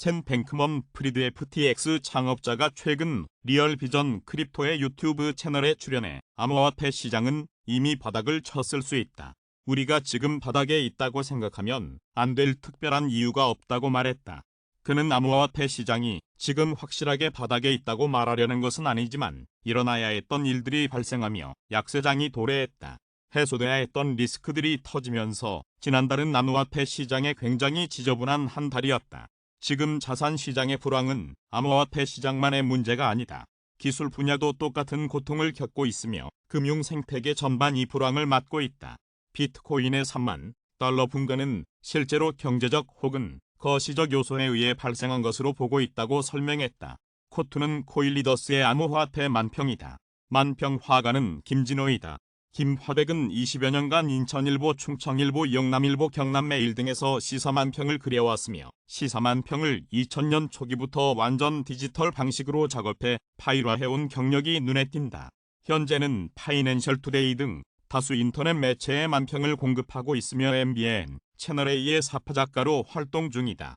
샘 뱅크먼 프리드 FTX 창업자가 최근 리얼비전 크립토의 유튜브 채널에 출연해 암호화폐 시장은 이미 바닥을 쳤을 수 있다. 우리가 지금 바닥에 있다고 생각하면 안 될 특별한 이유가 없다고 말했다. 그는 암호화폐 시장이 지금 확실하게 바닥에 있다고 말하려는 것은 아니지만 일어나야 했던 일들이 발생하며 약세장이 도래했다. 해소돼야 했던 리스크들이 터지면서 지난달은 암호화폐 시장에 굉장히 지저분한 한 달이었다. 지금 자산 시장의 불황은 암호화폐 시장만의 문제가 아니다. 기술 분야도 똑같은 고통을 겪고 있으며 금융 생태계 전반 이 불황을 맞고 있다. 비트코인의 3만 달러 분가는 실제로 경제적 혹은 거시적 요소에 의해 발생한 것으로 보고 있다고 설명했다. 코투는 코일리더스의 암호화폐 만평이다. 만평 화가는 김진호이다. 김화백은 20여 년간 인천일보, 충청일보, 영남일보, 경남매일 등에서 시사만 평을 그려왔으며 시사만 평을 2000년 초기부터 완전 디지털 방식으로 작업해 파일화해온 경력이 눈에 띈다. 현재는 파이낸셜 투데이 등 다수 인터넷 매체에 만평을 공급하고 있으며 MBN 채널A의 사파작가로 활동 중이다.